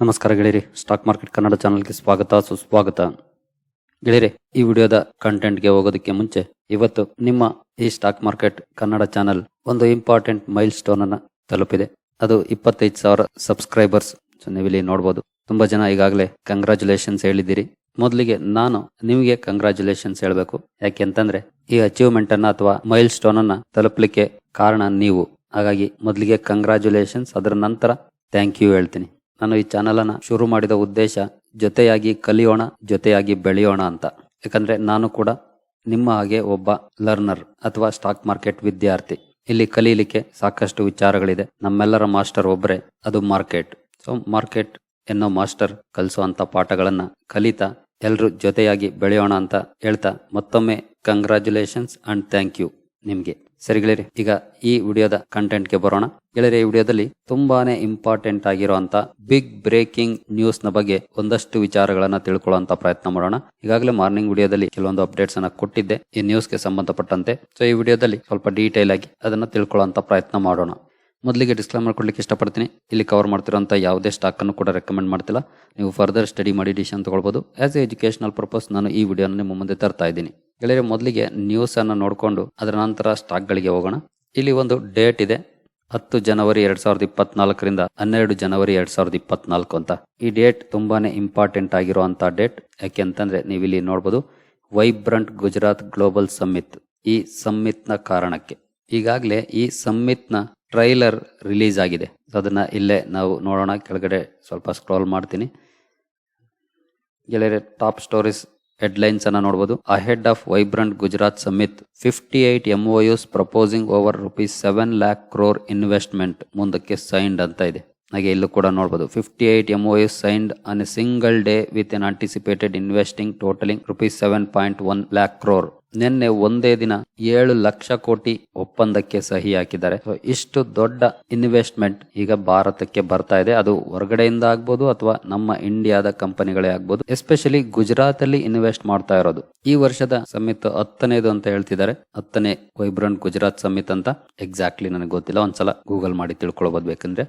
ನಮಸ್ಕಾರ ಗೆಳೆಯರಿ. Stock market Kannada ಚಾನಲ್ಗೆ ಸ್ವಾಗತ, ಸುಸ್ವಾಗತ. ಗೆಳೆಯರಿ, ಈ ವಿಡಿಯೋದ ಕಂಟೆಂಟ್ಗೆ ಹೋಗೋದಕ್ಕೆ ಮುಂಚೆ ಇವತ್ತು ನಿಮ್ಮ ಈ ಸ್ಟಾಕ್ ಮಾರ್ಕೆಟ್ ಕನ್ನಡ ಚಾನಲ್ ಒಂದು ಇಂಪಾರ್ಟೆಂಟ್ ಮೈಲ್ ಸ್ಟೋನ್ ಅನ್ನ ತಲುಪಿದೆ. ಅದು ಇಪ್ಪತ್ತೈದು ಸಾವಿರ ಸಬ್ಸ್ಕ್ರೈಬರ್ಸ್ ಸೊ ನೀವಿಲ್ಲಿ ನೋಡ್ಬೋದು. ತುಂಬಾ ಜನ ಈಗಾಗಲೇ ಕಂಗ್ರಾಚುಲೇಷನ್ಸ್ ಹೇಳಿದ್ದೀರಿ. ಮೊದಲಿಗೆ ನಾನು ನಿಮಗೆ ಕಂಗ್ರಾಚುಲೇಷನ್ಸ್ ಹೇಳಬೇಕು. ಯಾಕೆ ಅಂತಂದ್ರೆ, ಈ ಅಚೀವ್ಮೆಂಟ್ ಅನ್ನ ಅಥವಾ ಮೈಲ್ ಸ್ಟೋನ್ ಅನ್ನ ತಲುಪಲಿಕ್ಕೆ ಕಾರಣ ನೀವು. ಹಾಗಾಗಿ ಮೊದಲಿಗೆ ಕಂಗ್ರಾಚುಲೇಷನ್ಸ್ ಅದರ ನಂತರ ಥ್ಯಾಂಕ್ ಯು ಹೇಳ್ತೀನಿ. ನಾನು ಈ ಚಾನಲ್ ಅನ್ನ ಶುರು ಮಾಡಿದ ಉದ್ದೇಶ ಜೊತೆಯಾಗಿ ಕಲಿಯೋಣ, ಜೊತೆಯಾಗಿ ಬೆಳೆಯೋಣ ಅಂತ. ಯಾಕಂದ್ರೆ ನಾನು ಕೂಡ ನಿಮ್ಮ ಹಾಗೆ ಒಬ್ಬ ಲರ್ನರ್ ಅಥವಾ ಸ್ಟಾಕ್ ಮಾರ್ಕೆಟ್ ವಿದ್ಯಾರ್ಥಿ. ಇಲ್ಲಿ ಕಲೀಲಿಕ್ಕೆ ಸಾಕಷ್ಟು ವಿಚಾರಗಳಿದೆ. ನಮ್ಮೆಲ್ಲರ ಮಾಸ್ಟರ್ ಒಬ್ಬರೇ ಅದು ಮಾರ್ಕೆಟ್ ಸೊ ಮಾರ್ಕೆಟ್ ಎನ್ನೋ ಮಾಸ್ಟರ್ ಕಲಿಸುವಂತ ಪಾಠಗಳನ್ನ ಕಲಿತಾ ಎಲ್ರು ಜೊತೆಯಾಗಿ ಬೆಳೆಯೋಣ ಅಂತ ಹೇಳ್ತಾ ಮತ್ತೊಮ್ಮೆ ಕಂಗ್ರಾಚುಲೇಷನ್ಸ್ ಅಂಡ್ ಥ್ಯಾಂಕ್ ಯು ನಿಮ್ಗೆ. ಸರಿ ಗೆಳೆಯರಿ, ಈಗ ಈ ವಿಡಿಯೋದ ಕಂಟೆಂಟ್ಗೆ ಬರೋಣ. ಗೆಳೆಯರಿ, ಈ ವಿಡಿಯೋದಲ್ಲಿ ತುಂಬಾನೇ ಇಂಪಾರ್ಟೆಂಟ್ ಆಗಿರುವಂತ ಬಿಗ್ ಬ್ರೇಕಿಂಗ್ ನ್ಯೂಸ್ನ ಬಗ್ಗೆ ಒಂದಷ್ಟು ವಿಚಾರಗಳನ್ನ ತಿಳ್ಕೊಳ್ಳುವಂತ ಪ್ರಯತ್ನ ಮಾಡೋಣ. ಈಗಾಗಲೇ ಮಾರ್ನಿಂಗ್ ವಿಡಿಯೋದಲ್ಲಿ ಕೆಲವೊಂದು ಅಪ್ಡೇಟ್ಸ್ ಅನ್ನ ಕೊಟ್ಟಿದ್ದೆ. ಈ ನ್ಯೂಸ್ಗೆ ಸಂಬಂಧಪಟ್ಟಂತೆ. ಸೊ ಈ ವಿಡಿಯೋದಲ್ಲಿ ಸ್ವಲ್ಪ ಡೀಟೇಲ್ ಆಗಿ ಅದನ್ನ ತಿಳ್ಕೊಳ್ಳುವಂತ ಪ್ರಯತ್ನ ಮಾಡೋಣ. ಮೊದಲಿಗೆ ಡಿಸ್ಕ್ಲೈಮರ್ ಕೊಡ್ಲಿಕ್ಕೆ ಇಷ್ಟಪಡ್ತೀನಿ. ಇಲ್ಲಿ ಕವರ್ ಮಾಡ್ತಿರೋಂಥ ಯಾವುದೇ ಸ್ಟಾಕ್ ಅನ್ನು ಕೂಡ ರೆಕಮೆಂಡ್ ಮಾಡ್ತಿಲ್ಲ. ನೀವು ಫರ್ದರ್ ಸ್ಟಡಿ ಮಾಡಿ ಡಿಸಿಷನ್ ತಗೊಳ್ಬೋದು. ಆಸ್ ಎ ಎಜುಕೇಶನಲ್ ಪರ್ಪಸ್ ನಾನು ಈ ವಿಡಿಯೋನ ನಿಮ್ಮ ಮುಂದೆ ತರ್ತಾ ಇದ್ದೀನಿ. ಗೆಳೆಯರೆ, ಮೊದಲಿಗೆ ನ್ಯೂಸ್ ಅನ್ನು ನೋಡಿಕೊಂಡು ಅದರ ನಂತರ ಸ್ಟಾಕ್ಗಳಿಗೆ ಹೋಗೋಣ. ಇಲ್ಲಿ ಒಂದು ಡೇಟ್ ಇದೆ. ಹತ್ತು ಜನವರಿ ಎರಡು ಸಾವಿರದ ಇಪ್ಪತ್ನಾಲ್ಕರಿಂದ ಹನ್ನೆರಡು ಜನವರಿ ಎರಡ್ ಸಾವಿರದ ಇಪ್ಪತ್ನಾಲ್ಕು ಅಂತ. ಈ ಡೇಟ್ ತುಂಬಾನೇ ಇಂಪಾರ್ಟೆಂಟ್ ಆಗಿರುವಂಥ ಡೇಟ್ ಯಾಕೆ ಅಂತಂದ್ರೆ ನೀವು ಇಲ್ಲಿ ನೋಡಬಹುದು ವೈಬ್ರಂಟ್ ಗುಜರಾತ್ ಗ್ಲೋಬಲ್ ಸಮ್ಮಿತ್ ಈ ಸಮ್ಮಿತ್ನ ಕಾರಣಕ್ಕೆ. ಈಗಾಗಲೇ ಈ ಸಮ್ಮಿತ್ನ ಟ್ರೈಲರ್ ರಿಲೀಸ್ ಆಗಿದೆ. ಅದನ್ನು ಇಲ್ಲೇ ನಾವು ನೋಡೋಣ. ಕೆಳಗಡೆ ಸ್ವಲ್ಪ ಸ್ಕ್ರಾಲ್ ಮಾಡ್ತೀನಿ. ಗೆಳೆಯರೆ ಟಾಪ್ ಸ್ಟೋರೀಸ್ ಹೆಡ್ಲೈನ್ಸ್ ಅನ್ನ ನೋಡಬಹುದು ahead of vibrant Gujarat summit fifty eight us proposing over rupees seven lakh crore investment ಮುಂದಕ್ಕೆ ಸೈನ್ಡ್ ಅಂತ ಇದೆ. ಹಾಗೆ ಇಲ್ಲೂ ಕೂಡ ನೋಡಬಹುದು fifty eight MoUs signed on single day with an anticipated investing totalling rupees seven point one lakh crore ನಿನ್ನೆ ಒಂದೇ ದಿನ ಏಳು ಲಕ್ಷ ಕೋಟಿ ಒಪ್ಪಂದಕ್ಕೆ ಸಹಿ ಹಾಕಿದ್ದಾರೆ ಇಷ್ಟು ದೊಡ್ಡ ಇನ್ವೆಸ್ಟ್ಮೆಂಟ್ ಈಗ ಭಾರತಕ್ಕೆ ಬರ್ತಾ ಇದೆ. ಅದು ಹೊರಗಡೆಯಿಂದ ಆಗ್ಬೋದು ಅಥವಾ ನಮ್ಮ ಇಂಡಿಯಾದ ಕಂಪನಿಗಳೇ ಆಗ್ಬೋದು. ಎಸ್ಪೆಷಲಿ ಗುಜರಾತ್ ಅಲ್ಲಿ ಇನ್ವೆಸ್ಟ್ ಮಾಡ್ತಾ ಇರೋದು. ಈ ವರ್ಷದ ಸಮಿತ್ ಹತ್ತನೇದು ಅಂತ ಹೇಳ್ತಿದ್ದಾರೆ. ಹತ್ತನೇ ವೈಬ್ರಂಟ್ ಗುಜರಾತ್ ಸಮಿತ್ ಅಂತ ಎಕ್ಸಾಕ್ಟ್ಲಿ ನನಗೆ ಗೊತ್ತಿಲ್ಲ. ಒಂದ್ಸಲ ಗೂಗಲ್ ಮಾಡಿ ತಿಳ್ಕೊಳ್ಬೋದು ಬೇಕಂದ್ರೆ.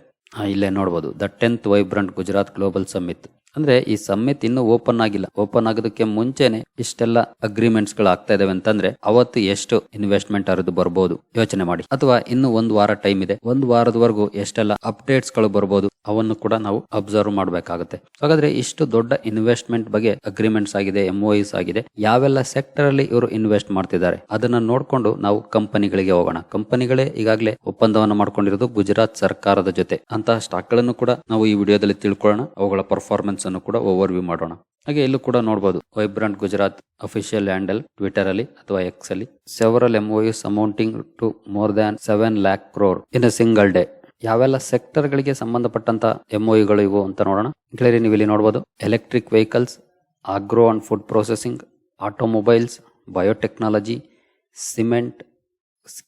ಇಲ್ಲೇ ನೋಡ್ಬೋದು. The tenth vibrant Gujarat global summit ಅಂದ್ರೆ ಈ ಸಮ್ಮಿತ್ ಇನ್ನೂ ಓಪನ್ ಆಗಿಲ್ಲ. ಓಪನ್ ಆಗೋದಕ್ಕೆ ಮುಂಚೆನೆ ಇಷ್ಟೆಲ್ಲ ಅಗ್ರಿಮೆಂಟ್ಸ್ಗಳು ಆಗ್ತಾ ಇದಾವೆ ಅಂತಂದ್ರೆ ಅವತ್ತು ಎಷ್ಟು ಇನ್ವೆಸ್ಟ್ಮೆಂಟ್ ಅರದು ಬರ್ಬೋದು ಯೋಚನೆ ಮಾಡಿ. ಅಥವಾ ಇನ್ನು ಒಂದು ವಾರ ಟೈಮ್ ಇದೆ. ಒಂದು ವಾರದವರೆಗೂ ಎಷ್ಟೆಲ್ಲ ಅಪ್ಡೇಟ್ಸ್ಗಳು ಬರ್ಬೋದು ಅವನ್ನು ಕೂಡ ನಾವು ಅಬ್ಸರ್ವ್ ಮಾಡಬೇಕಾಗುತ್ತೆ. ಹಾಗಾದ್ರೆ ಇಷ್ಟು ದೊಡ್ಡ ಇನ್ವೆಸ್ಟ್ಮೆಂಟ್ ಬಗ್ಗೆ ಅಗ್ರಿಮೆಂಟ್ಸ್ ಆಗಿದೆ ಎಂಒಇಸ್ ಆಗಿದೆ. ಯಾವೆಲ್ಲ ಸೆಕ್ಟರ್ ಅಲ್ಲಿ ಇವರು ಇನ್ವೆಸ್ಟ್ ಮಾಡ್ತಿದ್ದಾರೆ, ಅದನ್ನ ನೋಡ್ಕೊಂಡು ನಾವು ಕಂಪನಿಗಳಿಗೆ ಹೋಗೋಣ. ಕಂಪನಿಗಳೇ ಈಗಾಗಲೇ ಒಪ್ಪಂದವನ್ನು ಮಾಡ್ಕೊಂಡಿರೋದು ಗುಜರಾತ್ ಸರ್ಕಾರದ ಜೊತೆ. ಅಂತಹ ಸ್ಟಾಕ್ಗಳನ್ನು ಕೂಡ ನಾವು ಈ ವಿಡಿಯೋದಲ್ಲಿ ತಿಳ್ಕೊಳ್ಳೋಣ. ಅವುಗಳ ಪರ್ಫಾರ್ಮೆನ್ಸ್ ಅನ್ನು ಕೂಡ ಓವರ್ ವ್ಯೂ ಮಾಡೋಣ. ಹಾಗೆ ಇಲ್ಲೂ ಕೂಡ ನೋಡಬಹುದು vibrant Gujarat official handle Twitter ಅಲ್ಲಿ ಅಥವಾ ಎಕ್ಸ್ ಅಲ್ಲಿ several MoUs amounting to more than seven lakh crore in a single day ಯಾವೆಲ್ಲ ಸೆಕ್ಟರ್ ಗಳಿಗೆ ಸಂಬಂಧಪಟ್ಟಂತ ಗಳು ಇವು ಅಂತ ನೋಡೋಣ. ಗೆಳೆಯರಿ ನೀವು ಇಲ್ಲಿ ನೋಡಬಹುದು electric vehicles, agro and food processing, automobiles, biotechnology, cement,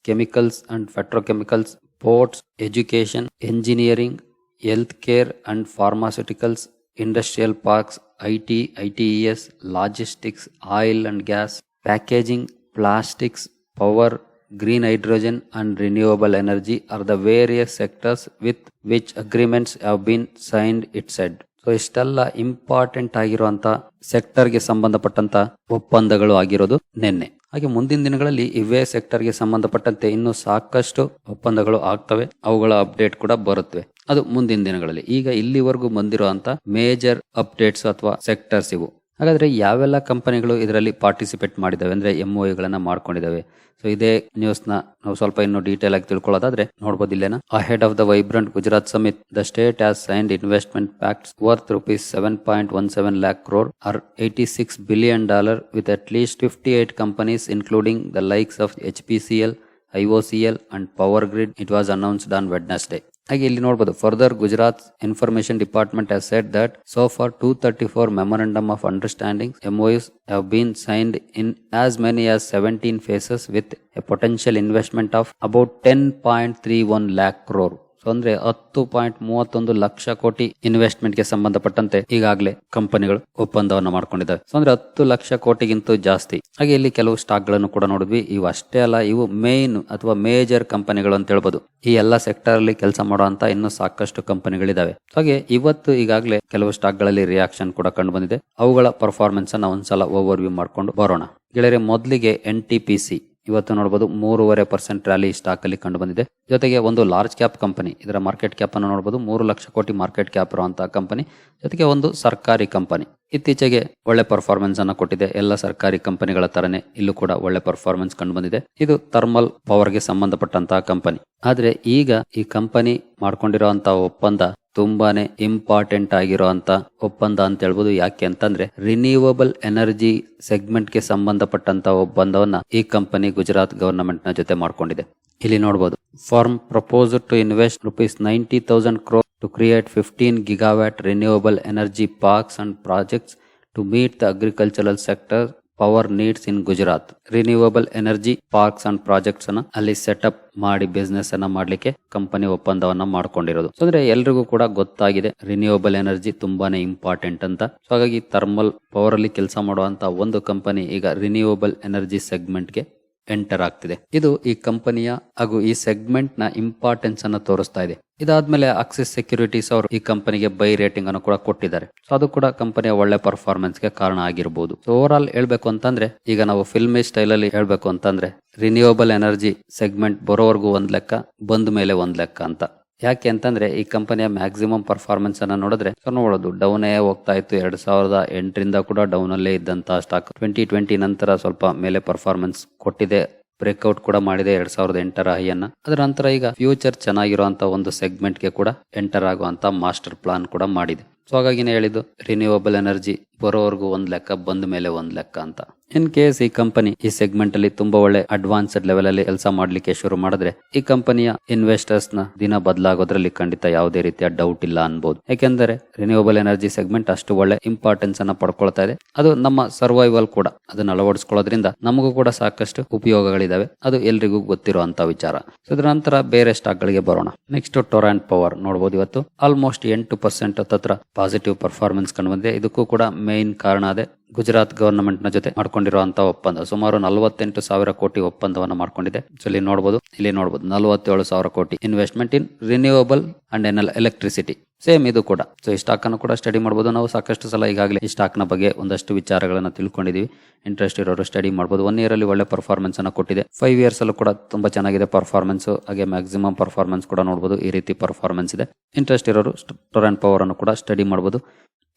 chemicals and petrochemicals, ports education engineering, health care and pharmaceuticals, industrial parks, I T I T S, logistics, oil and gas, packaging, plastics, power green hydrogen and renewable energy are the various sectors with which agreements have been signed, it said. So ಇಷ್ಟೆಲ್ಲ important ಆಗಿರುವಂತ ಸೆಕ್ಟರ್ಗೆ ಸಂಬಂಧಪಟ್ಟಂತ ಒಪ್ಪಂದಗಳು ಆಗಿರೋದು ನಿನ್ನೆ. ಹಾಗೆ ಮುಂದಿನ ದಿನಗಳಲ್ಲಿ ಇವೇ ಸೆಕ್ಟರ್ಗೆ ಸಂಬಂಧಪಟ್ಟಂತೆ ಇನ್ನೂ ಸಾಕಷ್ಟು ಒಪ್ಪಂದಗಳು ಆಗ್ತವೆ, ಅವುಗಳ ಅಪ್ಡೇಟ್ ಕೂಡ ಬರುತ್ತವೆ. ಅದು ಮುಂದಿನ ದಿನಗಳಲ್ಲಿ. ಈಗ ಇಲ್ಲಿವರೆಗೂ ಬಂದಿರುವಂತ ಮೇಜರ್ ಅಪ್ಡೇಟ್ಸ್ ಅಥವಾ ಸೆಕ್ಟರ್ಸ್ ಇವು. ಹಾಗಾದ್ರೆ ಯಾವೆಲ್ಲ ಕಂಪನಿಗಳು ಇದರಲ್ಲಿ ಪಾರ್ಟಿಸಿಪೇಟ್ ಮಾಡಿದ್ದಾವೆ ಅಂದರೆ ಎಂ ಒ ಗಳನ್ನು ಮಾಡ್ಕೊಂಡಿದ್ದಾವೆ? ಸೊ ಇದೇ ನ್ಯೂಸ್ನ ನಾವು ಸ್ವಲ್ಪ ಇನ್ನೂ ಡೀಟೇಲ್ ಆಗಿ ತಿಳ್ಕೊಳ್ಳೋದಾದ್ರೆ ನೋಡಬಹುದು ಇಲ್ಲೇನ? Ahead of the vibrant Gujarat summit the state has signed investment pacts worth rupees seven point one seven lakh crore or eighty six billion dollar with at least fifty eight companies including the likes of H P C L IOCL and power grid it was announced on Wednesday ಹಾಗೆ ಇಲ್ಲಿ ನೋಡಬಹುದು further Gujarat information department has said that so far two thirty four memorandum of understanding MoUs have been signed in as many as seventeen phases with a potential investment of about ten point three one lakh crore so ಅಂದ್ರೆ ಹತ್ತು point ಮೂವತ್ತೊಂದು ಲಕ್ಷ ಕೋಟಿ ಇನ್ವೆಸ್ಟ್ಮೆಂಟ್ಗೆ ಸಂಬಂಧಪಟ್ಟಂತೆ ಈಗಾಗಲೇ ಕಂಪನಿಗಳು ಒಪ್ಪಂದವನ್ನು ಮಾಡ್ಕೊಂಡಿದ್ದಾವೆ. So ಅಂದ್ರೆ ಹತ್ತು ಲಕ್ಷ ಕೋಟಿಗಿಂತ ಜಾಸ್ತಿ. ಹಾಗೆ ಇಲ್ಲಿ ಕೆಲವು ಸ್ಟಾಕ್ಗಳನ್ನು ಕೂಡ ನೋಡಿದ್ವಿ. ಇವು ಅಷ್ಟೇ ಅಲ್ಲ, ಇವು ಮೇನ್ ಅಥವಾ ಮೇಜರ್ ಕಂಪನಿಗಳು ಅಂತ ಹೇಳ್ಬೋದು. ಈ ಎಲ್ಲ ಸೆಕ್ಟರ್ ಅಲ್ಲಿ ಕೆಲಸ ಮಾಡುವಂತ ಇನ್ನು ಸಾಕಷ್ಟು ಕಂಪನಿಗಳಿದಾವೆ ಹಾಗೆ ಇವತ್ತು ಈಗಾಗಲೇ ಕೆಲವು ಸ್ಟಾಕ್ಗಳಲ್ಲಿ ರಿಯಾಕ್ಷನ್ ಕೂಡ ಕಂಡು ಬಂದಿದೆ. ಅವುಗಳ ಪರ್ಫಾರ್ಮೆನ್ಸ್ ಅನ್ನ ಒಂದ್ಸಲ ಓವರ್ ವ್ಯೂ ಮಾಡ್ಕೊಂಡು ಬರೋಣ. ಗೆಳೆಯರೆ, ಮೊದಲಿಗೆ ಎನ್ ಟಿ ಪಿ ಸಿ ಇವತ್ತು ನೋಡಬಹುದು ಮೂರುವರೆ ಪರ್ಸೆಂಟ್ ರ್ಯಾಲಿ ಸ್ಟಾಕ್ ಅಲ್ಲಿ ಕಂಡು ಬಂದಿದೆ. ಜೊತೆಗೆ ಒಂದು ಲಾರ್ಜ್ ಕ್ಯಾಪ್ ಕಂಪನಿ ಇದರ ಮಾರ್ಕೆಟ್ ಕ್ಯಾಪ್ ಅನ್ನು ನೋಡಬಹುದು ಮೂರು ಲಕ್ಷ ಕೋಟಿ ಮಾರ್ಕೆಟ್ ಕ್ಯಾಪ್ ಇರುವಂತಹ ಕಂಪನಿ ಜೊತೆಗೆ ಒಂದು ಸರ್ಕಾರಿ ಕಂಪನಿ ಇತ್ತೀಚೆಗೆ ಒಳ್ಳೆ ಪರ್ಫಾರ್ಮೆನ್ಸ್ ಅನ್ನು ಕೊಟ್ಟಿದೆ. ಎಲ್ಲ ಸರ್ಕಾರಿ ಕಂಪನಿಗಳ ತರನೇ ಇಲ್ಲೂ ಕೂಡ ಒಳ್ಳೆ ಪರ್ಫಾರ್ಮೆನ್ಸ್ ಕಂಡು ಬಂದಿದೆ. ಇದು ಥರ್ಮಲ್ ಪವರ್ಗೆ ಸಂಬಂಧಪಟ್ಟಂತಹ ಕಂಪನಿ ಆದ್ರೆ ಈಗ ಈ ಕಂಪನಿ ಮಾಡ್ಕೊಂಡಿರುವಂತಹ ಒಪ್ಪಂದ ತುಂಬಾನೇ ಇಂಪಾರ್ಟೆಂಟ್ ಆಗಿರುವಂತ ಒಪ್ಪಂದ ಅಂತ ಹೇಳ್ಬೋದು. ಯಾಕೆ ಅಂತಂದ್ರೆ ರಿನ್ಯೂವಬಲ್ ಎನರ್ಜಿ ಸೆಗ್ಮೆಂಟ್ಗೆ ಸಂಬಂಧಪಟ್ಟಂತ ಒಪ್ಪಂದವನ್ನ ಈ ಕಂಪನಿ ಗುಜರಾತ್ ಗವರ್ನಮೆಂಟ್ನ ಜೊತೆ ಮಾಡ್ಕೊಂಡಿದೆ. ಇಲ್ಲಿ ನೋಡಬಹುದು firm propose to invest rupees ninety thousand crore to create fifteen gigawatt renewable energy parks and projects to meet the agricultural sector power needs in Gujarat renewable energy parks and projects ಅನ್ನ ಅಲ್ಲಿ setup ಮಾಡಿ business ಅನ್ನ ಮಾಡ್ಲಿಕ್ಕೆ company ಒಪ್ಪಂದವನ್ನ ಮಾಡ್ಕೊಂಡಿರೋದು. ಅಂದ್ರೆ ಎಲ್ರಿಗೂ ಕೂಡ ಗೊತ್ತಾಗಿದೆ ರಿನ್ಯೂವಬಲ್ ಎನರ್ಜಿ ತುಂಬಾನೇ ಇಂಪಾರ್ಟೆಂಟ್ ಅಂತ. ಹಾಗಾಗಿ ಥರ್ಮಲ್ ಪವರ್ ಅಲ್ಲಿ ಕೆಲಸ ಮಾಡುವಂತ ಒಂದು ಕಂಪನಿ ಈಗ ರಿನ್ಯೂವಬಲ್ ಎನರ್ಜಿ ಸೆಗ್ಮೆಂಟ್ಗೆ ಎಂಟರ್ ಆಗ್ತಿದೆ. ಇದು ಈ ಕಂಪನಿಯ ಹಾಗೂ ಈ ಸೆಗ್ಮೆಂಟ್ನ ಇಂಪಾರ್ಟೆನ್ಸ್ ಅನ್ನ ತೋರಿಸ್ತಾ ಇದೆ. ಇದಾದ್ಮೇಲೆ ಆಕ್ಸಿಸ್ ಸೆಕ್ಯೂರಿಟೀಸ್ ಅವರು ಈ ಕಂಪನಿಗೆ ಬೈ ರೇಟಿಂಗ್ ಅನ್ನು ಕೂಡ ಕೊಟ್ಟಿದ್ದಾರೆ. ಸೊ ಅದು ಕೂಡ ಕಂಪನಿಯ ಒಳ್ಳೆ ಪರ್ಫಾರ್ಮೆನ್ಸ್ಗೆ ಕಾರಣ ಆಗಿರಬಹುದು ಓವರ್ ಆಲ್ ಹೇಳ್ಬೇಕು ಅಂತಂದ್ರೆ, ಈಗ ನಾವು ಫಿಲ್ಮಿ ಸ್ಟೈಲ್ ಅಲ್ಲಿ ಹೇಳ್ಬೇಕು ಅಂತಂದ್ರೆ ರಿನ್ಯೂವಬಲ್ ಎನರ್ಜಿ ಸೆಗ್ಮೆಂಟ್ ಬರೋವರೆಗೂ ಒಂದ್ ಲೆಕ್ಕ ಬಂದ ಮೇಲೆ ಒಂದ್ ಲೆಕ್ಕ ಅಂತ. ಯಾಕೆ ಅಂತಂದ್ರೆ ಈ ಕಂಪನಿಯ ಮ್ಯಾಕ್ಸಿಮಮ್ ಪರ್ಫಾರ್ಮೆನ್ಸ್ ಅನ್ನ ನೋಡಿದ್ರೆ ನೋಡೋದು ಡೌನೇ ಹೋಗ್ತಾ ಇತ್ತು ಎರಡ್ ಸಾವಿರದ ಎಂಟರಿಂದ ಕೂಡ ಡೌನ್ ಅಲ್ಲೇ ಇದ್ದಂತ ಸ್ಟಾಕ್ ಟ್ವೆಂಟಿ ಟ್ವೆಂಟಿ ನಂತರ ಸ್ವಲ್ಪ ಮೇಲೆ ಪರ್ಫಾರ್ಮೆನ್ಸ್ ಕೊಟ್ಟಿದೆ ಬ್ರೇಕ್ಔಟ್ ಕೂಡ ಮಾಡಿದೆ ಎರಡ್ ಸಾವಿರದ ಎಂಟರ ಹೈಯನ್ನ. ಅದರ ನಂತರ ಈಗ ಫ್ಯೂಚರ್ ಚೆನ್ನಾಗಿರುವಂತ ಒಂದು ಸೆಗ್ಮೆಂಟ್ಗೆ ಕೂಡ ಎಂಟರ್ ಆಗುವಂತ ಮಾಸ್ಟರ್ ಪ್ಲಾನ್ ಕೂಡ ಮಾಡಿದೆ. ಸೊ ಹಾಗಾಗಿನೇ ಹೇಳಿದ್ದು ರಿನ್ಯೂವಬಲ್ ಎನರ್ಜಿ ಬರೋವರೆಗೂ ಒಂದ್ ಲೆಕ್ಕ, ಬಂದ ಮೇಲೆ ಒಂದ್ ಲೆಕ್ಕ ಅಂತ. ಇನ್ ಕೇಸ್ ಈ ಕಂಪನಿ ಈ ಸೆಗ್ಮೆಂಟ್ ಅಲ್ಲಿ ತುಂಬಾ ಒಳ್ಳೆ ಅಡ್ವಾನ್ಸ್ಡ್ ಲೆವೆಲ್ ಅಲ್ಲಿ ಕೆಲಸ ಮಾಡ್ಲಿಕ್ಕೆ ಶುರು ಮಾಡಿದ್ರೆ, ಈ ಕಂಪನಿಯ ಇನ್ವೆಸ್ಟರ್ಸ್ನ ದಿನ ಬದಲಾಗೋದ್ರಲ್ಲಿ ಖಂಡಿತ ಯಾವುದೇ ರೀತಿಯ ಡೌಟ್ ಇಲ್ಲ ಅನ್ಬೋದು. ಯಾಕೆಂದರೆ ರಿನ್ಯೂವಬಲ್ ಎನರ್ಜಿ ಸೆಗ್ಮೆಂಟ್ ಅಷ್ಟು ಒಳ್ಳೆ ಇಂಪಾರ್ಟೆನ್ಸ್ ಅನ್ನ ಪಡ್ಕೊಳ್ತಾ ಇದೆ. ಅದು ನಮ್ಮ ಸರ್ವೈವಲ್ ಕೂಡ. ಅದನ್ನ ಅಳವಡಿಸ್ಕೊಳ್ಳೋದ್ರಿಂದ ನಮಗೂ ಕೂಡ ಸಾಕಷ್ಟು ಉಪಯೋಗಗಳಿದಾವೆ. ಅದು ಎಲ್ರಿಗೂ ಗೊತ್ತಿರುವಂತ ವಿಚಾರ. ಇದರ ನಂತರ ಬೇರೆ ಸ್ಟಾಕ್ ಗಳಿಗೆ ಬರೋಣ. ನೆಕ್ಸ್ಟ್ ಟೊರಾಂಟ್ ಪವರ್ ನೋಡಬಹುದು ಇವತ್ತು. ಆಲ್ಮೋಸ್ಟ್ ಎಂಟು ಪರ್ಸೆಂಟ್ ಹತ್ರ ಪಾಸಿಟಿವ್ ಪರ್ಫಾರ್ಮೆನ್ಸ್ ಕಂಡು ಬಂದಿದೆ ಇದಕ್ಕೂ ಕೂಡ ಮೇನ್ ಕಾರಣ ಅದೇ ಗುಜರಾತ್ ಗವರ್ನಮೆಂಟ್ನ ಜೊತೆ ಮಾಡ್ಕೊಂಡಿರುವಂತಹ ಒಪ್ಪಂದ. ಸುಮಾರು ನಲವತ್ತೆಂಟು ಸಾವಿರ ಕೋಟಿ ಒಪ್ಪಂದವನ್ನು ಮಾಡ್ಕೊಂಡಿದೆ. ಇಲ್ಲಿ ನೋಡಬಹುದು ಇಲ್ಲಿ ನೋಡಬಹುದು ನಲವತ್ತೇಳು ಸಾವಿರ ಕೋಟಿ investment in renewable and an electricity same ಇದು ಕೂಡ. ಸೊ ಈ ಸ್ಟಾಕ್ ಅನ್ನು ಕೂಡ ಸ್ಟಡಿ ಮಾಡಬಹುದು ನಾವು ಸಾಕಷ್ಟು ಸಲ ಈಗಾಗಲೇ ಈ ಸ್ಟಾಕ್ನ ಬಗ್ಗೆ ಒಂದಷ್ಟು ವಿಚಾರಗಳನ್ನ ತಿಳ್ಕೊಂಡಿದೀವಿ. ಇಂಟ್ರೆಸ್ಟ್ ಇರೋರು ಸ್ಟಡಿ ಮಾಡಬಹುದು ಒನ್ ಇಯರ್ ಅಲ್ಲಿ ಒಳ್ಳೆ ಪರ್ಫಾರ್ಮೆನ್ಸ್ ಅನ್ನು ಕೊಟ್ಟಿದೆ. ಫೈವ್ ಇಯರ್ಸ್ ಅಲ್ಲೂ ಕೂಡ ತುಂಬಾ ಚೆನ್ನಾಗಿದೆ ಪರ್ಫಾರ್ಮೆನ್ಸ್ ಹಾಗೆ ಮ್ಯಾಕ್ಸಿಮಮ್ ಪರ್ಫಾರ್ಮೆನ್ಸ್ ಕೂಡ ನೋಡಬಹುದು ಈ ರೀತಿ ಪರ್ಫಾರ್ಮೆನ್ಸ್ ಇದೆ. ಇಂಟ್ರೆಸ್ಟ್ ಇರೋರು ಟೊರೆಂಟ್ ಪವರ್ ಅನ್ನು ಕೂಡ ಸ್ಟಡಿ ಮಾಡಬಹುದು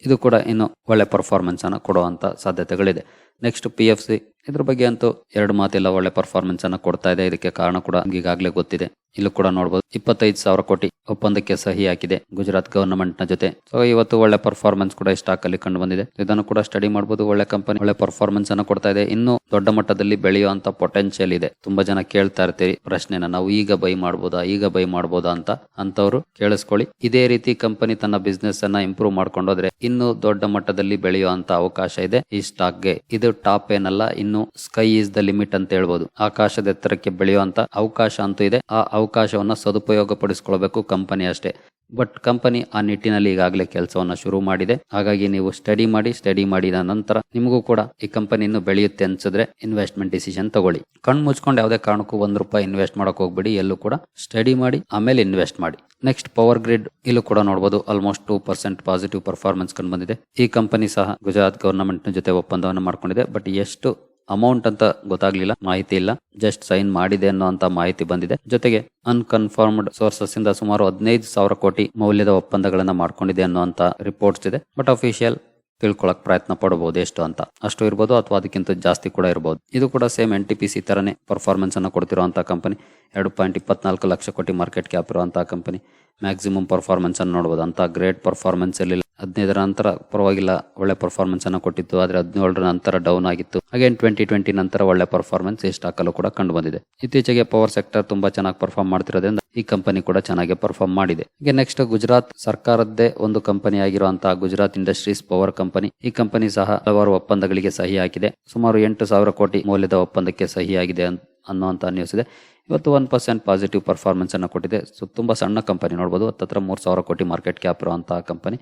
ಇದು ಕೂಡ ಇನ್ನು ಒಳ್ಳೆ ಪರ್ಫಾರ್ಮೆನ್ಸನ್ನು ಕೊಡುವಂಥ ಸಾಧ್ಯತೆಗಳಿದೆ. ನೆಕ್ಸ್ಟ್ ಪಿ ಎಫ್ ಸಿ ಇದ್ರ ಬಗ್ಗೆ ಅಂತೂ ಎರಡು ಮಾತಿಲ್ಲ, ಒಳ್ಳೆ ಪರ್ಫಾರ್ಮೆನ್ಸ್ ಅನ್ನ ಕೊಡ್ತಾ ಇದೆ. ಇದಕ್ಕೆ ಕಾರಣ ಕೂಡ ಈಗಾಗಲೇ ಗೊತ್ತಿದೆ. ಇಲ್ಲೂ ಕೂಡ ನೋಡಬಹುದು ಇಪ್ಪತ್ತೈದು ಸಾವಿರ ಕೋಟಿ ಒಪ್ಪಂದಕ್ಕೆ ಸಹಿ ಹಾಕಿದೆ ಗುಜರಾತ್ ಗವರ್ನಮೆಂಟ್ನ ಜೊತೆ. ಸೊ ಇವತ್ತು ಒಳ್ಳೆ ಪರ್ಫಾರ್ಮೆನ್ಸ್ ಕೂಡ ಸ್ಟಾಕ್ ಅಲ್ಲಿ ಕಂಡು ಬಂದಿದೆ. ಇದನ್ನು ಕೂಡ ಸ್ಟಡಿ ಮಾಡಬಹುದು ಒಳ್ಳೆ ಕಂಪನಿ ಒಳ್ಳೆ ಪರ್ಫಾರ್ಮೆನ್ಸ್ ಅನ್ನ ಕೊಡ್ತಾ ಇದೆ. ಇನ್ನು ದೊಡ್ಡ ಮಟ್ಟದಲ್ಲಿ ಬೆಳೆಯುವಂತ ಪೊಟೆನ್ಶಿಯಲ್ ಇದೆ. ತುಂಬಾ ಜನ ಕೇಳ್ತಾ ಇರ್ತೀರಿ, ಪ್ರಶ್ನೆನ ನಾವು ಈಗ ಬೈ ಮಾಡಬಹುದಾ ಈಗ ಬೈ ಮಾಡಬಹುದಾ ಅಂತ ಅಂತವ್ರು ಕೇಳಿಸ್ಕೊಳ್ಳಿ. ಇದೇ ರೀತಿ ಕಂಪನಿ ತನ್ನ ಬಿಸ್ನೆಸ್ ಅನ್ನ ಇಂಪ್ರೂವ್ ಮಾಡ್ಕೊಂಡೋದ್ರೆ ಇನ್ನು ದೊಡ್ಡ ಮಟ್ಟದಲ್ಲಿ ಬೆಳೆಯುವಂತ ಅವಕಾಶ ಇದೆ ಈ ಸ್ಟಾಕ್ಗೆ. ಇದು ಟಾಪ್ ಏನಲ್ಲ, ಇನ್ನು ಸ್ಕೈ ಈಸ್ ದ ಲಿಮಿಟ್ ಅಂತ ಹೇಳ್ಬೋದು. ಆಕಾಶದ ಎತ್ತರಕ್ಕೆ ಬೆಳೆಯುವಂತ ಅವಕಾಶ ಅಂತೂ ಇದೆ. ಆ ಅವಕಾಶವನ್ನ ಸದುಪಯೋಗ ಪಡಿಸ್ಕೊಳ್ಬೇಕು ಕಂಪನಿ ಅಷ್ಟೇ. ಬಟ್ ಕಂಪನಿ ಆ ನಿಟ್ಟಿನಲ್ಲಿ ಈಗಾಗಲೇ ಕೆಲಸವನ್ನ ಶುರು ಮಾಡಿದೆ. ಹಾಗಾಗಿ ನೀವು ಸ್ಟಡಿ ಮಾಡಿ ಸ್ಟಡಿ ಮಾಡಿದ ನಂತರ ನಿಮಗೂ ಕೂಡ ಈ ಕಂಪನಿ ಇನ್ನು ಬೆಳೆಯುತ್ತೆ ಅನ್ಸಿದ್ರೆ ಇನ್ವೆಸ್ಟ್ಮೆಂಟ್ ಡಿಸಿಷನ್ ತಗೊಳ್ಳಿ. ಕಣ್ಣು ಮುಚ್ಕೊಂಡು ಯಾವುದೇ ಕಾರಣಕ್ಕೂ ಒಂದು ರೂಪಾಯಿ ಇನ್ವೆಸ್ಟ್ ಮಾಡಕ್ ಹೋಗ್ಬೇಡಿ. ಎಲ್ಲೂ ಕೂಡ ಸ್ಟಡಿ ಮಾಡಿ, ಆಮೇಲೆ ಇನ್ವೆಸ್ಟ್ ಮಾಡಿ. ನೆಕ್ಸ್ಟ್ ಪವರ್ ಗ್ರಿಡ್ ಇಲ್ಲೂ ಕೂಡ ನೋಡಬಹುದು almost two percent positive performance ಕಂಡು ಬಂದಿದೆ. ಈ ಕಂಪನಿ ಸಹ ಗುಜರಾತ್ ಗವರ್ನಮೆಂಟ್ ಜೊತೆ ಒಪ್ಪಂದವನ್ನು ಮಾಡ್ಕೊಂಡಿದೆ. ಬಟ್ ಎಷ್ಟು ಅಮೌಂಟ್ ಅಂತ ಗೊತ್ತಾಗ್ಲಿಲ್ಲ, ಮಾಹಿತಿ ಇಲ್ಲ. ಜಸ್ಟ್ ಸೈನ್ ಮಾಡಿದೆ ಅನ್ನುವಂತ ಮಾಹಿತಿ ಬಂದಿದೆ. ಜೊತೆಗೆ ಅನ್ಕನ್ಫರ್ಮ್ಡ್ ಸೋರ್ಸಸ್ ಇಂದ ಸುಮಾರು ಹದಿನೈದು ಸಾವಿರ ಕೋಟಿ ಮೌಲ್ಯದ ಒಪ್ಪಂದಗಳನ್ನ ಮಾಡ್ಕೊಂಡಿದೆ ಅನ್ನುವಂತ ರಿಪೋರ್ಟ್ಸ್ ಇದೆ. ಬಟ್ ಅಫಿಷಿಯಲ್ ತಿಳ್ಕೊಳಕ್ ಪ್ರಯತ್ನ ಪಡಬಹುದು ಎಷ್ಟು ಅಂತ. ಅಷ್ಟು ಇರ್ಬೋದು ಅಥವಾ ಅದಕ್ಕಿಂತ ಜಾಸ್ತಿ ಕೂಡ ಇರಬಹುದು ಇದು ಕೂಡ same N T P C ತರನೇ ಪರ್ಫಾರ್ಮೆನ್ಸ್ ಅನ್ನು ಕೊಡ್ತಿರುವಂತಹ ಕಂಪನಿ ಎರಡು ಪಾಯಿಂಟ್ ಇಪ್ಪತ್ನಾಲ್ಕು ಲಕ್ಷ ಕೋಟಿ ಮಾರ್ಕೆಟ್ ಕ್ಯಾಪ್ ಇರುವಂತಹ ಕಂಪನಿ ಮ್ಯಾಕ್ಸಿಮಮ್ ಪರ್ಫಾರ್ಮೆನ್ಸ್ ಅನ್ನು ನೋಡಬಹುದು ಅಂತ ಗ್ರೇಟ್ ಪರ್ಫಾರ್ಮೆನ್ಸ್ ಇರಲಿಲ್ಲ ಹದಿನೈದರ ನಂತರ ಪರವಾಗಿಲ್ಲ, ಒಳ್ಳೆ ಪರ್ಫಾರ್ಮೆನ್ಸ್ ಅನ್ನು ಕೊಟ್ಟಿತ್ತು. ಆದರೆ ಹದಿನೇಳರ ನಂತರ ಡೌನ್ ಆಗಿತ್ತು. ಅಗೇನ್ ಟ್ವೆಂಟಿ ಟ್ವೆಂಟಿ ನಂತರ ಒಳ್ಳೆ ಪರ್ಫಾರ್ಮೆನ್ಸ್ ಈ ಸ್ಟಾಕ್ ಅಲ್ಲೂ ಕೂಡ ಕಂಡು ಬಂದಿದೆ. ಇತ್ತೀಚೆಗೆ ಪವರ್ ಸೆಕ್ಟರ್ ತುಂಬಾ ಚೆನ್ನಾಗಿ ಪರ್ಫಾರ್ಮ್ ಮಾಡ್ತಿರೋದ್ರಿಂದ ಈ ಕಂಪನಿ ಕೂಡ ಚೆನ್ನಾಗಿ ಪರ್ಫಾರ್ಮ್ ಮಾಡಿದೆ. ಈಗ ನೆಕ್ಸ್ಟ್ ಗುಜರಾತ್ ಸರ್ಕಾರದ್ದೇ ಒಂದು ಕಂಪನಿ ಆಗಿರುವಂತಹ ಗುಜರಾತ್ ಇಂಡಸ್ಟ್ರೀಸ್ ಪವರ್ ಕಂಪನಿ ಈ ಕಂಪನಿ ಸಹ ಹಲವಾರು ಒಪ್ಪಂದಗಳಿಗೆ ಸಹಿ ಹಾಕಿದೆ. ಸುಮಾರು ಎಂಟು ಸಾವಿರ ಕೋಟಿ ಮೌಲ್ಯದ ಒಪ್ಪಂದಕ್ಕೆ ಸಹಿ ಆಗಿದೆ ಅನ್ನುವಂತ ನ್ಯೂಸ್ ಇದೆ. ಇವತ್ತು ಒನ್ ಪರ್ಸೆಂಟ್ ಪಾಸಿಟಿವ್ ಪರ್ಫಾರ್ಮೆನ್ಸನ್ನು ಕೊಟ್ಟಿದೆ. ಸೊ ತುಂಬ ಸಣ್ಣ ಕಂಪನಿ ನೋಡ್ಬೋದು. ಹತ್ತತ್ರ ಮೂರು ಸಾವಿರ ಕೋಟಿ ಮಾರ್ಕೆಟ್ ಕ್ಯಾಪ್ ಇರುವಂತಹ ಕಂಪನಿ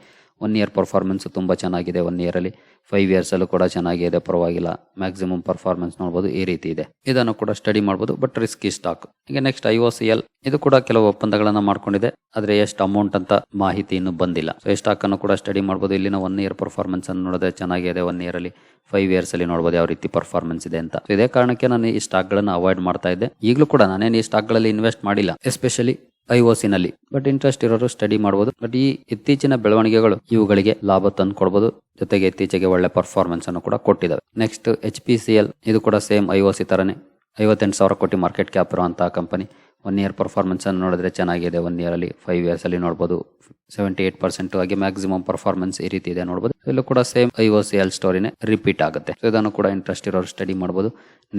ಒನ್ ಇಯರ್ ಪರ್ಫಾರ್ಮೆನ್ಸ್ ತುಂಬ ಚೆನ್ನಾಗಿದೆ ಒನ್ ಇಯರಲ್ಲಿ ಫೈವ್ ಇಯರ್ಸಲ್ಲೂ ಕೂಡ ಚೆನ್ನಾಗಿದೆ, ಪರವಾಗಿಲ್ಲ. ಮ್ಯಾಕ್ಸಿಮಮ್ ಪರ್ಫಾರ್ಮೆನ್ಸ್ ನೋಡ್ಬೋದು ಈ ರೀತಿ ಇದೆ. ಇದನ್ನು ಕೂಡ ಸ್ಟಡಿ ಮಾಡ್ಬೋದು ಬಟ್ ರಿಸ್ಕಿ ಸ್ಟಾಕ್ ಈಗ ನೆಕ್ಸ್ಟ್ ಐ ಸಿ ಎಲ್ ಇದು ಕೂಡ ಕೆಲವು ಒಪ್ಪಂದಗಳನ್ನು ಮಾಡ್ಕೊಂಡಿದೆ. ಆದರೆ ಎಷ್ಟು ಅಮೌಂಟ್ ಅಂತ ಮಾಹಿತಿ ಇನ್ನೂ ಬಂದಿಲ್ಲ. ಸೊ ಈ ಸ್ಟಾಕ್ ಅನ್ನು ಕೂಡ ಸ್ಟಡಿ ಮಾಡ್ಬೋದು. ಇಲ್ಲಿನ ಒನ್ ಇಯರ್ ಪರ್ಫಾರ್ಮೆನ್ಸ್ ಅನ್ನು ನೋಡಿದ್ರೆ ಚೆನ್ನಾಗಿದೆ ಒನ್ ಇಯರ್ ಅಲ್ಲಿ. ಫೈವ್ ಇಯರ್ಸ್ ಅಲ್ಲಿ ನೋಡಬಹುದು ಯಾವ ರೀತಿ ಪರ್ಫಾರ್ಮೆನ್ಸ್ ಇದೆ ಅಂತ. ಇದೇ ಕಾರಣಕ್ಕೆ ನಾನು ಈ ಸ್ಟಾಕ್ ಗಳನ್ನ ಅವಾಯ್ಡ್ ಮಾಡ್ತಾ ಇದ್ದೆ. ಈಗಲೂ ಕೂಡ ನಾನೇನು ಈ ಸ್ಟಾಕ್ಗಳಲ್ಲಿ ಇನ್ವೆಸ್ಟ್ ಮಾಡಿಲ್ಲ. ಎಸ್ಪೆಷಲಿ ಐ ನಲ್ಲಿ. ಬಟ್ ಇಂಟ್ರೆಸ್ಟ್ ಇರೋರು ಸ್ಟಡಿ ಮಾಡಬಹುದು ಬಟ್ ಈ ಇತ್ತೀಚಿನ ಬೆಳವಣಿಗೆಗಳು ಇವುಗಳಿಗೆ ಲಾಭ ತಂದು ಕೊಡಬಹುದು ಜೊತೆಗೆ ಇತ್ತೀಚೆಗೆ ಒಳ್ಳೆ ಪರ್ಫಾರ್ಮೆನ್ಸ್ ಅನ್ನು ಕೂಡ ಕೊಟ್ಟಿದ್ದಾವೆ next H P C L ಇದು ಕೂಡ ಸೇಮ್ ಐ ಒ ಸಿ ತರನೇ. ಐವತ್ತೆಂಟು ಸಾವಿರ ಕೋಟಿ ಮಾರ್ಕೆಟ್ ಕ್ಯಾಪ್ ಇರುವಂತಹ ಕಂಪನಿ ಒನ್ ಇಯರ್ ಪರ್ಫಾರ್ಮೆನ್ಸನ್ನು ನೋಡಿದ್ರೆ ಚೆನ್ನಾಗಿದೆ. ಒನ್ ಇಯರ್ ಅಲ್ಲಿ ಫೈವ್ ಇಯರ್ಸಲ್ಲಿ ಅಲ್ಲಿ ನೋಡಬಹುದು ಸೆವೆಂಟಿ ಏಟ್ ಪರ್ಸೆಂಟ್ ಹಾಗೆ ಮ್ಯಾಕ್ಸಿಮಮ್ ಪರ್ಫಾರ್ಮೆನ್ಸ್ ಈ ರೀತಿ ಇದೆ ನೋಡ್ಬೋದು. ಇಲ್ಲೂ ಕೂಡ same I O C L ಸ್ಟೋರಿನೇ repeat ಆಗುತ್ತೆ. ಸೊ ಇದನ್ನು ಕೂಡ ಇಂಟ್ರೆಸ್ಟ್ ಇರೋರು ಸ್ಟಡಿ ಮಾಡಬಹುದು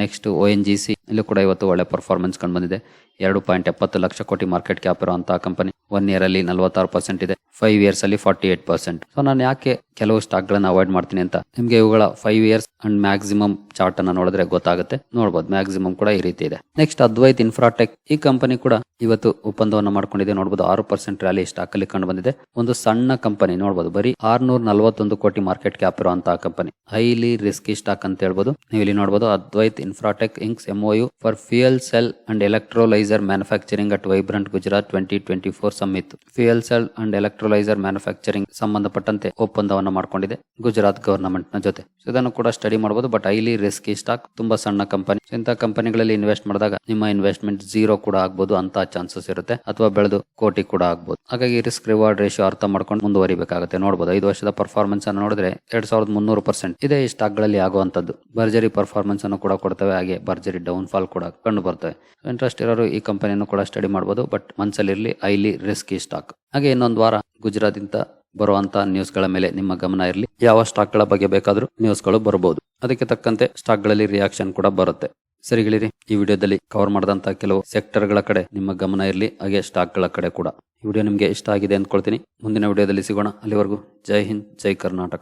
next O N G C ಇಲ್ಲೂ ಕೂಡ ಇವತ್ತು ಒಳ್ಳೆ ಪರ್ಫಾರ್ಮೆನ್ಸ್ ಕಂಡು ಬಂದಿದೆ. ಎರಡು ಪಾಯಿಂಟ್ ಎಪ್ಪತ್ತು ಲಕ್ಷ ಕೋಟಿ ಮಾರ್ಕೆಟ್ ಕ್ಯಾಪ್ ಇರುವಂತಹ ಕಂಪನಿ ಒನ್ ಇಯರ್ ಅಲ್ಲಿ ನಲವತ್ತಾರು ಪರ್ಸೆಂಟ್ ಇದೆ. ಫೈವ್ ಇಯರ್ಸ್ ಅಲ್ಲಿ ಫಾರ್ಟಿ ಏಟ್ ಪರ್ಸೆಂಟ್ ಸೊ ನಾನು ಯಾಕೆ ಕೆಲವು ಸ್ಟಾಕ್ ಗಳನ್ನ ಅವಾಯ್ಡ್ ಮಾಡ್ತೀನಿ ಅಂತ? ನಿಮಗೆ ಇವುಗಳ five years and maximum chart ಅನ್ನ ನೋಡಿದ್ರೆ ಗೊತ್ತಾಗುತ್ತೆ. ನೋಡಬಹುದು ಮ್ಯಾಕ್ಸಿಮಮ್ ಕೂಡ ಈ ರೀತಿ ಇದೆ. ನೆಕ್ಸ್ಟ್ ಅದ್ವೈತ್ ಇನ್ಫ್ರಾಟೆಕ್ ಈ ಕೂಡ ಇವತ್ತು ಒಪ್ಪಂದವನ್ನು ಮಾಡ್ಕೊಂಡಿದೆ. ನೋಡಬಹುದು ಆರು ಪರ್ಸೆಂಟ್ ರ್ಯಾಲಿ ಸ್ಟಾಕ್ ಅಲ್ಲಿ ಕಂಡು ಬಂದಿದೆ. ಒಂದು ಸಣ್ಣ ಕಂಪನಿ ನೋಡಬಹುದು ಬರೀ ಆರ್ನೂರ ನಲವತ್ತೊಂದು ಕೋಟಿ ಮಾರ್ಕೆಟ್ ಕ್ಯಾಪ್ ಇರುವಂತಹ ಕಂಪನಿ. ಹೈಲಿ ರಿಸ್ಕಿ ಸ್ಟಾಕ್ ಅಂತ ಹೇಳ್ಬೋದು. ನೀವು ಇಲ್ಲಿ ನೋಡಬಹುದು Advait Infratech inks MoU for fuel cell and electrolyser manufacturing at vibrant Gujarat twenty twenty four summit fuel cell and electrolyser manufacturing ಸಂಬಂಧಪಟ್ಟಂತೆ ಒಪ್ಪಂದವನ್ನ ಮಾಡ್ಕೊಂಡಿದೆ ಗುಜರಾತ್ ಗವರ್ನಮೆಂಟ್ನ ಜೊತೆ. ಇದನ್ನು ಕೂಡ ಸ್ಟಡಿ ಮಾಡಬಹುದು ಬಟ್ ಹೈಲಿ ರಿಸ್ಕಿ ಸ್ಟಾಕ್ ತುಂಬಾ ಸಣ್ಣ ಕಂಪನಿ. ಇಂತಹ ಕಂಪನಿಗಳಲ್ಲಿ ಇನ್ವೆಸ್ಟ್ ಮಾಡಿದಾಗ ನಿಮ್ಮ ಇನ್ವೆಸ್ಟ್ಮೆಂಟ್ ಜೀರೋ ಕೂಡ ಆಗ್ಬೋದು ಅಂತ ಚಾನ್ಸಸ್ ಇರುತ್ತೆ. ಅಥವಾ ಬೆಳೆದು ಕೋಟಿ ಕೂಡ ಆಗ್ಬೋದು. ಹಾಗಾಗಿ ರಿಸ್ಕ್ ರಿವಾರ್ಡ್ ರೇಷಿಯೋ ಅರ್ಥ ಮಾಡ್ಕೊಂಡು ಮುಂದುವರಿಬೇಕಾಗುತ್ತೆ. ನೋಡಬಹುದು ಐದು ವರ್ಷದ ಪರ್ಫಾರ್ಮೆನ್ಸ್ ಅನ್ನು ನೋಡಿದ್ರೆ ಎರಡ್ ಸಾವಿರದ ಮುನ್ನೂರು ಪರ್ಸೆಂಟ್ ಇದೇ ಈ ಸ್ಟಾಕ್ಗಳಲ್ಲಿ ಆಗುವಂತದ್ದು ಭರ್ಜರಿ ಪರ್ಫಾರ್ಮೆನ್ಸ್ ಅನ್ನು ಕೂಡ ಕೊಡ್ತವೆ. ಹಾಗೆ ಭರ್ಜರಿ ಡೌನ್ ಫಾಲ್ ಕೂಡ ಕಂಡು ಬರ್ತವೆ. ಇಂಟ್ರೆಸ್ಟ್ ಇರೋರು ಈ ಕಂಪನಿಯನ್ನು ಕೂಡ ಸ್ಟಡಿ ಮಾಡಬಹುದು ಬಟ್ ಮನಸ್ಸಲ್ಲಿರಲಿ ಐಲಿ ರಿಸ್ಕ್ ಈ ಸ್ಟಾಕ್ ಹಾಗೆ ಇನ್ನೊಂದು ವಾರ ಗುಜರಾತ್ ಇಂದ ಬರುವಂತ ನ್ಯೂಸ್ಗಳ ಮೇಲೆ ನಿಮ್ಮ ಗಮನ ಇರಲಿ. ಯಾವ ಸ್ಟಾಕ್ಗಳ ಬಗ್ಗೆ ಬೇಕಾದರೂ ನ್ಯೂಸ್ಗಳು ಬರಬಹುದು ಅದಕ್ಕೆ ತಕ್ಕಂತೆ ಸ್ಟಾಕ್ಗಳಲ್ಲಿ ರಿಯಾಕ್ಷನ್ ಕೂಡ ಬರುತ್ತೆ. ಸರಿಗಳಿರಿ ಈ ವಿಡಿಯೋದಲ್ಲಿ ಕವರ್ ಮಾಡಿದಂತ ಕೆಲವು ಸೆಕ್ಟರ್ಗಳ ಕಡೆ ನಿಮ್ಮ ಗಮನ ಇರಲಿ, ಹಾಗೆ ಸ್ಟಾಕ್ಗಳ ಕಡೆ ಕೂಡ. ಈ ವಿಡಿಯೋ ನಿಮಗೆ ಇಷ್ಟ ಆಗಿದೆ ಅಂದ್ಕೊಳ್ತೀನಿ. ಮುಂದಿನ ವಿಡಿಯೋದಲ್ಲಿ ಸಿಗೋಣ. ಅಲ್ಲಿವರೆಗೂ ಜೈ ಹಿಂದ್, ಜೈ ಕರ್ನಾಟಕ.